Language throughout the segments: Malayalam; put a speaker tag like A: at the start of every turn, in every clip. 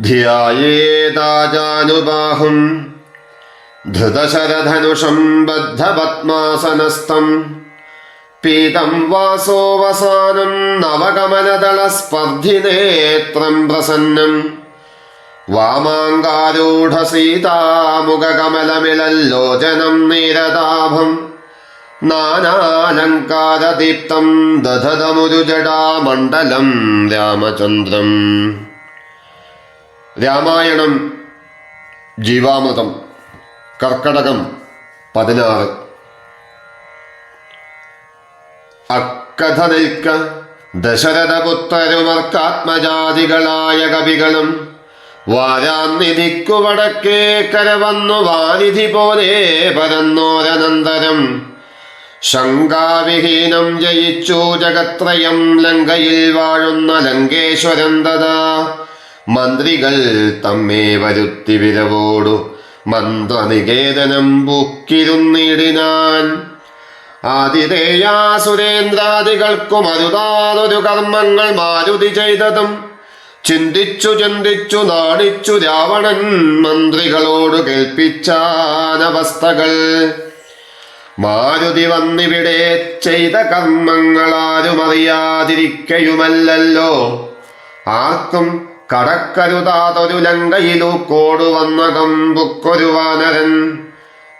A: ധ്യായേതാജാനുബാഹും ധൃതശരധനുഷം ബദ്ധപത്മാസനസ്ഥം. പീതം വാസോവസാനം നവകമലദളസ്പർദ്ധിനേത്രം പ്രസന്നം. വാമാങ്കാരൂഢസീതാമുഖകമലമിളല്ലോചനം നീരതാഭം. നാനാലങ്കാരദീപ്തം ദധതമുരുജടാമണ്ഡലം രാമചന്ദ്രം. രാമായണം ജീവാമൃതം കർക്കടകം പതിനാറ്. അക്കഥ നിൽക്ക ദശരഥപുത്രരുമർക്കാത്മജാതികളായ കവികളും വാരാന്നിധിക്കു വടക്കേ കരവന്നു വാരിധി പോലെ പരന്നോരനന്തരം. ശങ്കാവിഹീനം ജയിച്ചു ജഗത്രയം ലങ്കയിൽ വാഴുന്ന ലങ്കേശ്വരൻ തഥാ മന്ത്രികൾ തമ്മേ വരുത്തി വിരവോടു മന്ത്രനികേതനം ബുക്കിരുന്നിടിനാൻ. ആതിഥേയാ സുരേന്ദ്രാദികൾക്കു മരുതാതൊരു കർമ്മങ്ങൾ മാരുതി ചെയ്തതും ചിന്തിച്ചു ചിന്തിച്ചു നാണിച്ചു രാവണൻ മന്ത്രികളോട് കേൾപ്പിച്ചാനവസ്ഥകൾ. മാരുതി വന്നിവിടെ ചെയ്ത കർമ്മങ്ങളാരും അറിയാതിരിക്കയുമല്ലല്ലോ ആർക്കും കടക്കരുതാതൊരു ലങ്കയിലു കോടുവന്ന കമ്പുക്കൊരു വാനരൻ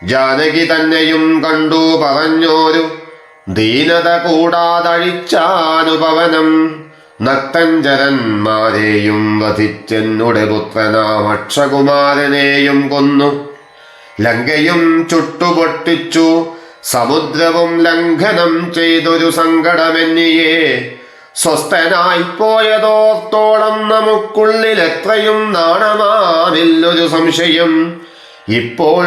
A: ജാനകി തന്നെയും കണ്ടു പറഞ്ഞോരു ദീനത കൂടാതഴിച്ചാനുപവനം നക്തഞ്ചരന്മാരെയും വധിച്ചെന്നുടെ പുത്രനാം അക്ഷകുമാരനെയും കൊന്നു. ലങ്കയും ചുട്ടുപൊട്ടിച്ചു. സമുദ്രവും ലംഘനം ചെയ്തൊരു സങ്കടമെന്നിയേ. സ്വസ്ഥനായി പോയതോർത്തോളം നമുക്കുള്ളിൽ എത്രയും നാണമാവില്ലൊരു സംശയം. ഇപ്പോൾ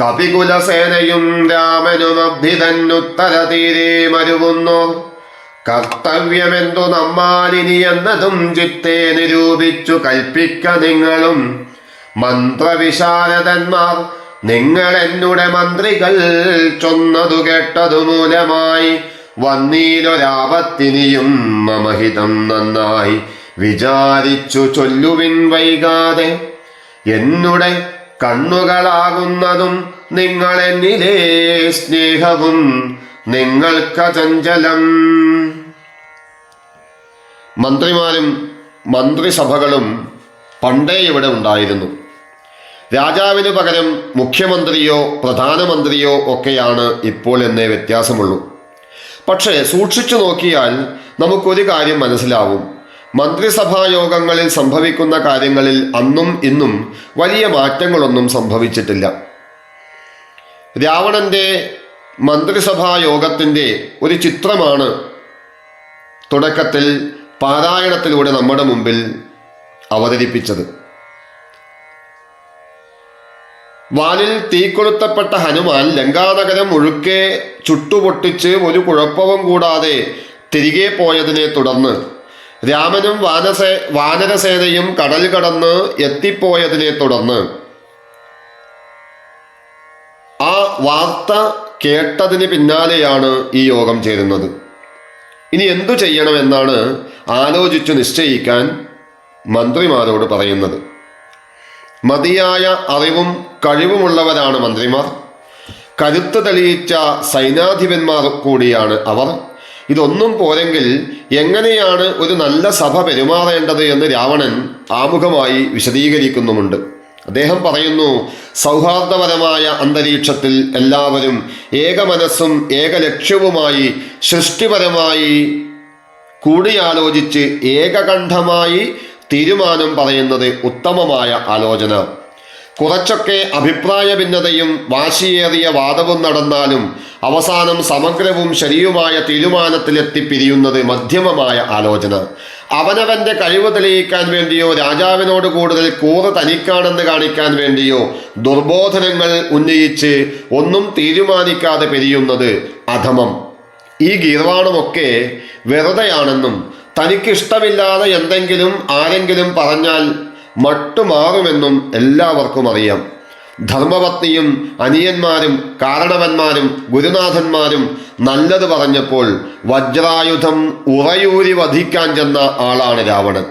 A: കപികുലസേനയും രാമനും അഭ്യുതന്നുത്തര തീരെ മരുവുന്നു. കർത്തവ്യമെന്തു നമ്മാലിനി എന്നതും ചിത്തെ നിരൂപിച്ചു കൽപ്പിക്ക നിങ്ങളും. മന്ത്രവിശാരദന്മാർ നിങ്ങൾ എന്നുടെ മന്ത്രികൾ ചൊന്നതു കേട്ടതു മൂലമായി വന്നീലൊരാപത്തിനിയും മമഹിതം നന്നായി വിചാരിച്ചു ചൊല്ലുവിൻ വൈകാതെ. എന്നുടെ കണ്ണുകളാകുന്നതും നിങ്ങളെന്നിലേ സ്നേഹവും നിങ്ങൾക്ക് ചഞ്ചലം മന്ത്രിമാരും മന്ത്രിസഭകളും പണ്ടേ ഇവിടെ ഉണ്ടായിരുന്നു. രാജാവിന് പകരം മുഖ്യമന്ത്രിയോ പ്രധാനമന്ത്രിയോ ഒക്കെയാണ് ഇപ്പോൾ എന്നേ വ്യത്യാസമുള്ളൂ. പക്ഷേ സൂക്ഷിച്ചു നോക്കിയാൽ നമുക്കൊരു കാര്യം മനസ്സിലാവും. മന്ത്രിസഭാ യോഗങ്ങളിൽ സംഭവിക്കുന്ന കാര്യങ്ങളിൽ അന്നും ഇന്നും വലിയ മാറ്റങ്ങളൊന്നും സംഭവിച്ചിട്ടില്ല. രാവണന്റെ മന്ത്രിസഭാ യോഗത്തിന്റെ ഒരു ചിത്രമാണ് തുടക്കത്തിൽ പാരായണത്തിലൂടെ നമ്മുടെ മുമ്പിൽ അവതരിപ്പിച്ചത്. വാലിൽ തീക്കൊളുത്തപ്പെട്ട ഹനുമാൻ ലങ്കാനഗരം മുഴുക്കെ ചുട്ടുപൊട്ടിച്ച് ഒരു കുഴപ്പവും കൂടാതെ തിരികെ പോയതിനെ തുടർന്ന് രാമനും വാനസേ വാനരസേനയും കടൽ കടന്ന് എത്തിപ്പോയതിനെ തുടർന്ന്. ആ വാർത്ത കേട്ടതിന് പിന്നാലെയാണ് ഈ യോഗം ചേരുന്നത്. ഇനി എന്തു ചെയ്യണമെന്നാണ് ആലോചിച്ചു നിശ്ചയിക്കാൻ മന്ത്രിമാരോട് പറയുന്നത്. മതിയായ അറിവും കഴിവുമുള്ളവരാണ് മന്ത്രിമാർ. കരുത്ത് തെളിയിച്ച സൈനാധിപന്മാർ കൂടിയാണ് അവർ. ഇതൊന്നും പോരെങ്കിൽ എങ്ങനെയാണ് ഒരു നല്ല സഭ പെരുമാറേണ്ടത് എന്ന് രാവണൻ ആമുഖമായി വിശദീകരിക്കുന്നുമുണ്ട്. അദ്ദേഹം പറയുന്നു സൗഹാർദ്ദപരമായ അന്തരീക്ഷത്തിൽ എല്ലാവരും ഏകമനസ്സും ഏകലക്ഷ്യവുമായി സൃഷ്ടിപരമായി കൂടിയാലോചിച്ച് ഏകകണ്ഠമായി തീരുമാനം പറയുന്നത് ഉത്തമമായ ആലോചന. കുറച്ചൊക്കെ അഭിപ്രായ ഭിന്നതയും വാശിയേറിയ വാദവും നടന്നാലും അവസാനം സമഗ്രവും ശരിയുമായ തീരുമാനത്തിലെത്തി പിരിയുന്നത് മധ്യമമായ ആലോചന. അവനവന്റെ കഴിവ് തെളിയിക്കാൻ വേണ്ടിയോ രാജാവിനോട് കൂടുതൽ കൂറ് തനിക്കാണെന്ന് കാണിക്കാൻ വേണ്ടിയോ ദുർബോധനങ്ങൾ ഉന്നയിച്ച് ഒന്നും തീരുമാനിക്കാതെ പിരിയുന്നത് അധമം. ഈ ഗീർവാണമൊക്കെ വെറുതെയാണെന്നും തനിക്കിഷ്ടമില്ലാതെ എന്തെങ്കിലും ആരെങ്കിലും പറഞ്ഞാൽ മട്ടുമാറുമെന്നും എല്ലാവർക്കും അറിയാം. ധർമ്മപത്നിയും അനിയന്മാരും കാരണവന്മാരും ഗുരുനാഥന്മാരും നല്ലത് പറഞ്ഞപ്പോൾ വജ്രായുധം ഉറയൂരി വധിക്കാൻ ചെന്ന ആളാണ് രാവണൻ.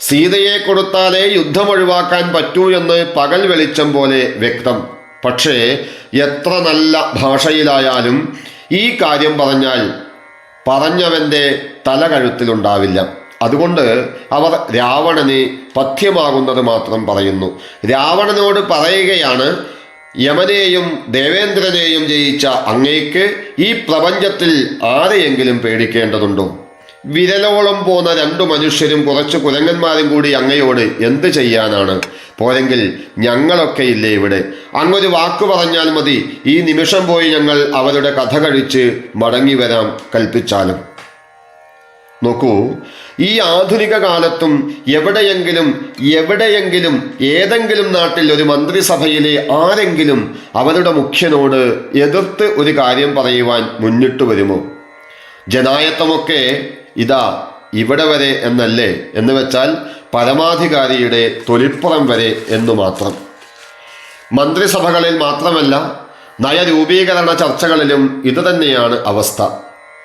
A: സീതയെ കൊടുത്താലേ യുദ്ധം ഒഴിവാക്കാൻ പറ്റൂ എന്ന് പകൽ വെളിച്ചം പോലെ വ്യക്തം. പക്ഷേ എത്ര നല്ല ഭാഷയിലായാലും ഈ കാര്യം പറഞ്ഞാൽ പറഞ്ഞവന്റെ തല കഴുത്തിലുണ്ടാവില്ല അതുകൊണ്ട് അവർ രാവണന് പഥ്യമാകുന്നത് മാത്രം പറയുന്നു. രാവണനോട് പറയുകയാണ് യമനെയും ദേവേന്ദ്രനെയും ജയിച്ച അങ്ങേക്ക് ഈ പ്രപഞ്ചത്തിൽ ആരെയെങ്കിലും പേടിക്കേണ്ടതുണ്ടോ? വിരലോളം പോന്ന രണ്ടു മനുഷ്യരും കുറച്ച് കുരങ്ങന്മാരും കൂടി അങ്ങയോട് എന്ത് ചെയ്യാനാണ്? പോരെങ്കിൽ ഞങ്ങളൊക്കെ ഇല്ലേ ഇവിടെ? അങ്ങൊരു വാക്ക് പറഞ്ഞാൽ മതി. ഈ നിമിഷം പോയി ഞങ്ങൾ അവരുടെ കഥ കഴിച്ച് മടങ്ങി വരാം കൽപ്പിച്ചാലും. നോക്കൂ ഈ ആധുനിക കാലത്തും എവിടെയെങ്കിലും എവിടെയെങ്കിലും ഏതെങ്കിലും നാട്ടിൽ ഒരു മന്ത്രിസഭയിലെ ആരെങ്കിലും അവരുടെ മുഖ്യനോട് എതിർത്ത് ഒരു കാര്യം പറയുവാൻ മുന്നിട്ട് വരുമോ? ജനായത്വമൊക്കെ ഇതാ ഇവിടെ വരെ എന്നല്ലേ? എന്ന് വെച്ചാൽ പരമാധികാരിയുടെ തൊലിപ്പുറം വരെ എന്നു മാത്രം. മന്ത്രിസഭകളിൽ മാത്രമല്ല നയരൂപീകരണ ചർച്ചകളിലും ഇതുതന്നെയാണ് അവസ്ഥ.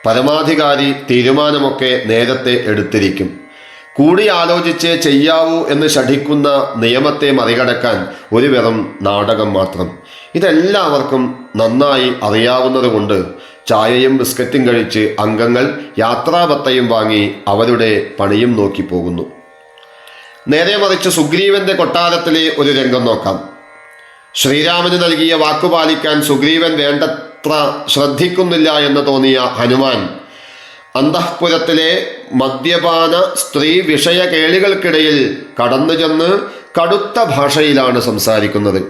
A: പരമാധികാരി തീരുമാനമൊക്കെ നേരത്തെ എടുത്തിരിക്കും. കൂടിയാലോചിച്ചേ ചെയ്യാവൂ എന്ന് ഷഠിക്കുന്ന നിയമത്തെ മറികടക്കാൻ ഒരു വെറും നാടകം മാത്രം. ഇതെല്ലാവർക്കും നന്നായി അറിയാവുന്നതുകൊണ്ട് ചായയും ബിസ്ക്കറ്റും കഴിച്ച് അംഗങ്ങൾ യാത്രാപത്തയും വാങ്ങി അവരുടെ പണിയും നോക്കി പോകുന്നു. നേരെ മറിച്ച് സുഗ്രീവന്റെ കൊട്ടാരത്തിലെ ഒരു രംഗം നോക്കാം. ശ്രീരാമന് നൽകിയ വാക്കുപാലിക്കാൻ സുഗ്രീവൻ വേണ്ടത്ര ശ്രദ്ധിക്കുന്നില്ല എന്ന് തോന്നിയ ഹനുമാൻ അന്തഃപുരത്തിലെ മദ്യപാന സ്ത്രീ വിഷയ കേളികൾക്കിടയിൽ കടന്നു ചെന്ന് കടുത്ത ഭാഷയിലാണ് സംസാരിക്കുന്നത്.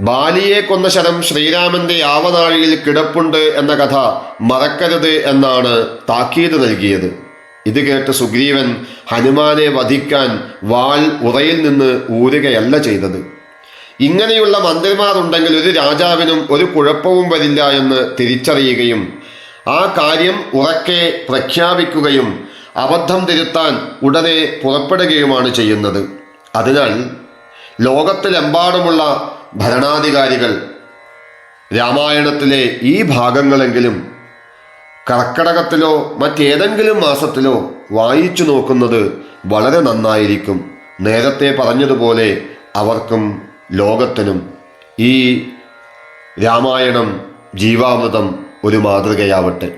A: ബാലിയെ കൊന്ന ശരം ശ്രീരാമന്റെ യാവനാഴിയിൽ കിടപ്പുണ്ട് എന്ന കഥ മറക്കരുത് എന്നാണ് താക്കീത് നൽകിയത്. ഇത് കേട്ട് സുഗ്രീവൻ ഹനുമാനെ വധിക്കാൻ വാൾ ഉറയിൽ നിന്ന് ഊരുകയല്ല ചെയ്തത്. ഇങ്ങനെയുള്ള മന്ത്രിമാരുണ്ടെങ്കിൽ ഒരു രാജാവിനും ഒരു കുഴപ്പവും വരില്ല എന്ന് തിരിച്ചറിയുകയും ആ കാര്യം ഉറക്കെ പ്രഖ്യാപിക്കുകയും അബദ്ധം തിരുത്താൻ ഉടനെ പുറപ്പെടുകയുമാണ് ചെയ്യുന്നത്. അതിനാൽ ലോകത്തിലെമ്പാടുമുള്ള ഭരണാധികാരികൾ രാമായണത്തിലെ ഈ ഭാഗങ്ങളെങ്കിലും കർക്കടകത്തിലോ മറ്റേതെങ്കിലും മാസത്തിലോ വായിച്ചു നോക്കുന്നത് വളരെ നന്നായിരിക്കും. നേരത്തെ പറഞ്ഞതുപോലെ അവർക്കും ലോകത്തിനും ഈ രാമായണം ജീവാമൃതം ഒരു മാതൃകയാവട്ടെ.